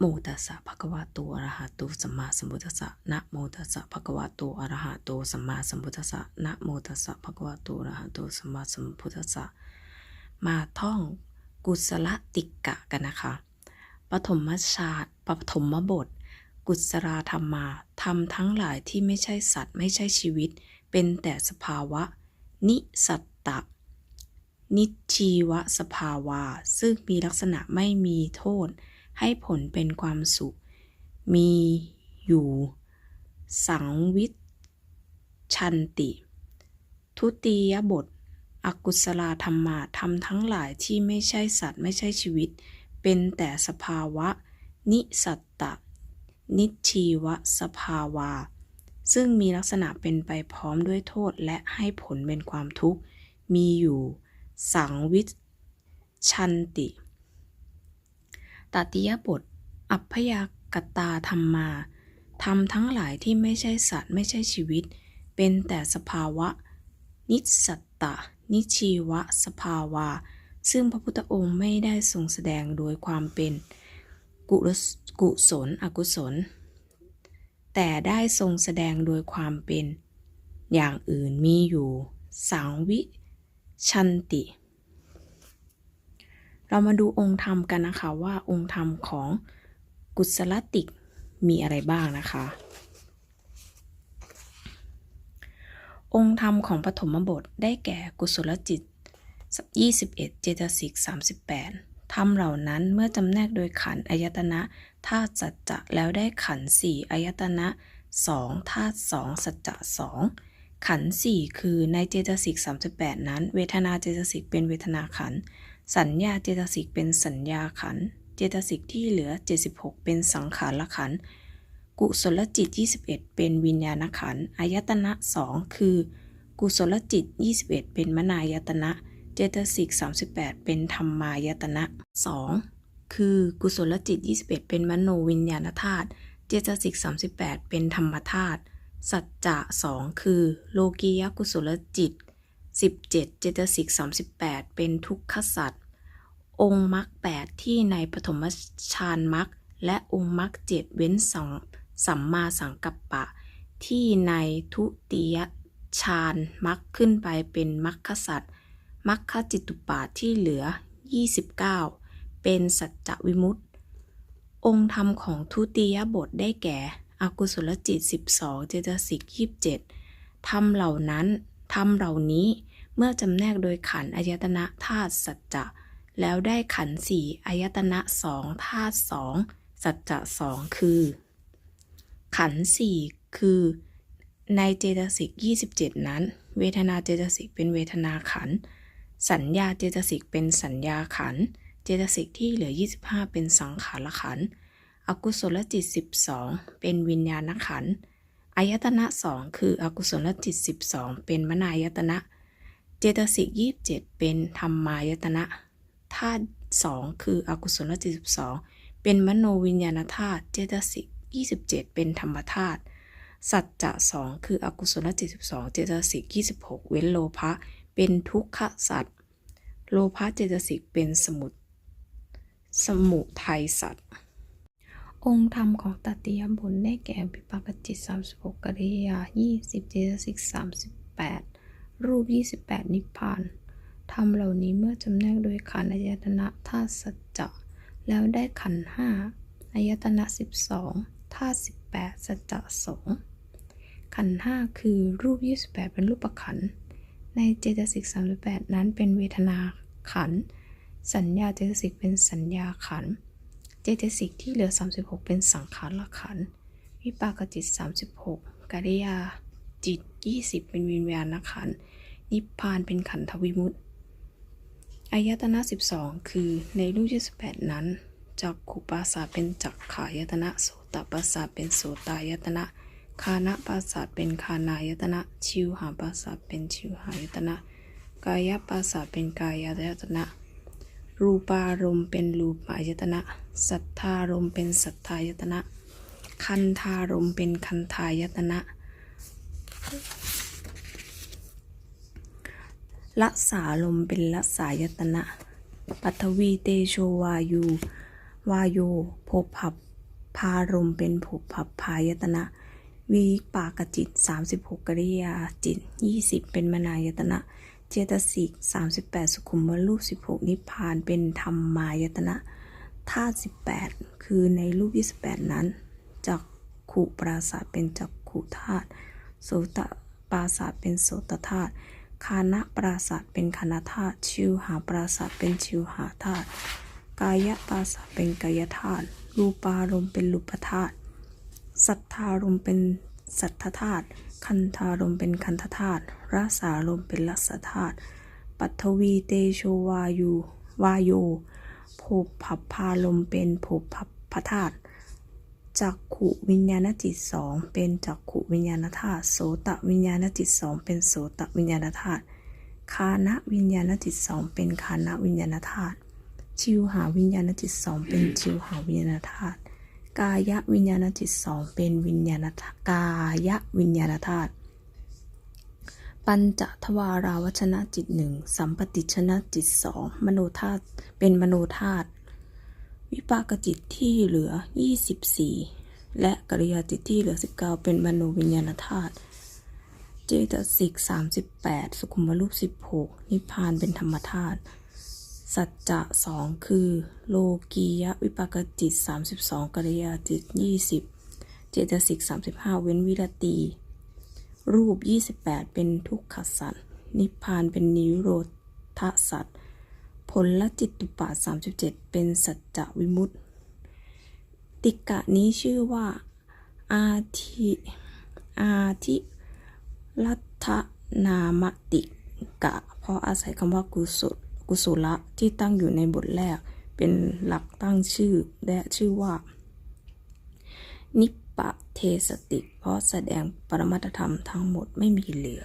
โมตัสสะภะคะวะโตอะระหะโตสัมมาสัมพุทธัสสะนะโมตัสสะภะคะวะโตอะระหะโตสัมมาสัมพุทธัสสะนะโมตัสสะภะคะวะโตอะระหะโตสัมมาสัมพุทธัสสะมาท่องกุศลติกะกันนะคะปฐมชาติปฐมบท กุศราธรรมาธรรมทั้งหลายที่ไม่ใช่สัตว์ไม่ใช่ชีวิต เป็นแต่สภาวะ นิสัตตะ นิชีวสภาวา ซึ่งมีลักษณะไม่มีโทษ ให้ผลเป็นความสุข มีอยู่ สังวิชันติ ทุติยบท อกุศลธรรมาธรรมทั้งหลายที่ไม่ใช่สัตว์ไม่ใช่ชีวิต เป็นแต่สภาวะ นิสัตตะ นิชีวสภาวา ซึ่งมีลักษณะเป็นไปพร้อมด้วยโทษและให้ผลเป็นความทุกข์ มีอยู่ สังวิชันติ ตติยบท อัพยากตาธรรมมาธรรมทั้งหลายที่ไม่ใช่สัตว์ไม่ใช่ชีวิต เป็นแต่สภาวะ นิสัตตะ นิชีวสภาวา ซึ่งพระพุทธองค์ไม่ได้ทรงแสดงโดยความเป็นกุลกุศล อกุศล แต่ได้ทรงแสดงโดยความเป็น อย่างอื่นมีอยู่ สังวิชันติ เรามาดูองค์ธรรมกันนะคะว่าองค์ธรรมของกุศลติกมีอะไรบ้างนะคะ องค์ธรรมของปฐมบทได้แก่กุศลจิต 21 เจตสิก 38ธรรมเหล่านั้นเมื่อจำแนกโดยขันอายตนะธาตุสัจจะแล้วได้ขันสี่อายตนะสองธาตุสองสัจจะสองขันสี่คือในเจตสิก38 นั้น เวทนาเจตสิกเป็นเวทนาขันธ์ สัญญาเจตสิกเป็นสัญญาขัน เจตสิกที่เหลือ 76 เป็นสังขารขัน กุศลจิต 21 เป็นวิญญาณขัน อายตนะ 2 คือ กุศลจิต 21 เป็นมนายตนะ เจตสิก 38 เป็นธรรมายตนะ 2 คือกุศลจิต 21 เป็นมโนวิญญาณธาตุ เจตสิก 38 เป็นธรรมธาตุ สัจจะ 2 คือ โลกียกุศลจิต 17 เจตสิก 38 เป็นทุกขสัตว์องค์มรรคแปดที่ในปฐมฌานมรรคและองค์มรรคเจ็ดเว้นสองสัมมาสังกัปปะ ที่ในทุติยฌานมรรคขึ้นไปเป็นมรรคสัตว์มรรคจิตุปาที่เหลือ 29 เป็นสัจจวิมุตติ องค์ธรรมของทุติยบทได้แก่อกุศลจิต 12 เจตสิก 27ธรรมเหล่านั้น รรมเหล่านี้เมื่อจำแนกโดยขันอายตนะธาตุสัจจะ แล้วได้ขันสี่อายตนะสองธาตุสองสัจจะสองคือ ขันสี่คือในเจตสิก 27 นั้น เวทนาเจตสิกเป็นเวทนาขัน สัญญาเจตสิกเป็นสัญญาขัน เจตสิกที่เหลือ 25 เป็นสังขารขัน อกุศลจิต 12 เป็นวิญญาณขันธ์ อายตนะสองคืออกุศลจิต 12 เป็นมนายตนะ เจตสิก27 เป็นธรรมายตนะธาตุสองคืออกุศลจิต 12 เป็นมโนวิญญาณธาตุเจตสิก27 เป็นธรรมธาตุสัจจะสองคืออกุศลจิต 12 เจตสิก26 เว้นโลภะเป็นทุกขสัตว์โลภะเจตสิกเป็นสมุทสมุทัยสัตว์ องค์ธรรมของตติยบทได้แก่วิปากจิต 36 กริยา 20 เจตสิก 38 รูป 28 นิพพานธรรมเหล่านี้เมื่อจำแนกโดยขันธ์อายตนะธาตุสัจจะแล้วได้ขันธ์ห้าอายตนะ 12ธาตุ18 สัจจะสองขันธ์ห้าคือรูป 28 เป็นรูปขันธ์ในเจตสิก 38 นั้นเป็นเวทนาขันธ์สัญญาเจตสิกเป็นสัญญาขันธ์ เจตสิกที่เหลือ 36 เป็นสังขารละขันธ์วิปากจิต 36กริยาจิต 20 เป็นวิญญาณขันธ์นิพพานเป็นขันธวิมุตติอายตนะ 12 คือในรูป28นั้นจักขุปาสาเป็นจักขายตนะโสตปาสาเป็นโสตายตนะคานะปาสาเป็นคานายตนะ ชิวหาปาสาเป็นชิวหายตนะ กายปาสาเป็นกายายตนะ รูปารมณ์เป็นรูปายตนะ สัทธารมเป็นสัทธายตนะ คันธารมเป็นคันธายตนะละสาลมเป็นละสายตนะ ปัทวีเตโชวายูวาโยโภพับพารมเป็นผุพับพายตนะ วิปากจิต 36 กริยาจิต 20 เป็นมนายตนะ เจตสิก38 สุขุมวรูป16 นิพพานเป็นธรรมายตนะ ธาตุ18 คือในรูป 28 นั้นจักขุปราศาสเป็นจักขุธาตุโสตปราศาสเป็นโสตธาตุคานะปราศาสเป็นคานธาตุชิวหาปราศาสเป็นชิวหาธาตุกายปราศาสเป็นกายธาตุรูปารมณ์เป็นรูปธาตุสัทธารมณ์เป็นสัทธธาตุคันธารมณ์เป็นคันธธาตุรสารมณ์เป็นรสธาตุปัทวีเตโชวายูวาโย ภพัพพารมเป็นโภพัพพธาตุจักขุวิญญาณจิตสองเป็นจักขุวิญญาณธาตุโสตวิญญาณจิตสองเป็นโสตวิญญาณธาตุคานะวิญญาณจิตสองเป็นคานะวิญญาณธาตุชิวหาวิญญาณจิตสองเป็นชิวหาวิญญาณธาตุกายวิญญาณจิตสองเป็นวิญญาณกายวิญญาณธาตุ ปัญจทวาราวชนะจิตหนึ่งสัมปติชนะจิตสองมโนธาตุเป็นมโนธาตุวิปากจิตที่เหลือ 24 และกริยาจิตที่เหลือ 19 เป็นมโนวิญญาณธาตุเจตสิก 38 สุขุมรูป 16 นิพพานเป็นธรรมธาตุสัจจะสองคือ โลกียวิปากจิต 32กริยาจิต 20 เจตสิก 35 เว้นวิรตี รูป 28 เป็นทุกขสัตว์ นิพพานเป็นนิโรธสัตว์ ผลละจิตตุปาส37เป็นสัจจวิมุตติกะนี้ชื่อว่า อาทิอาทิรัตนามติกะ เพราะอาศัยคำว่ากุศลกุศละที่ตั้งอยู่ในบทแรก เป็นหลักตั้งชื่อและชื่อว่า นิป ปะเทสติเพราะแสดงปรมัตธรรมทั้งหมดไม่มีเหลือ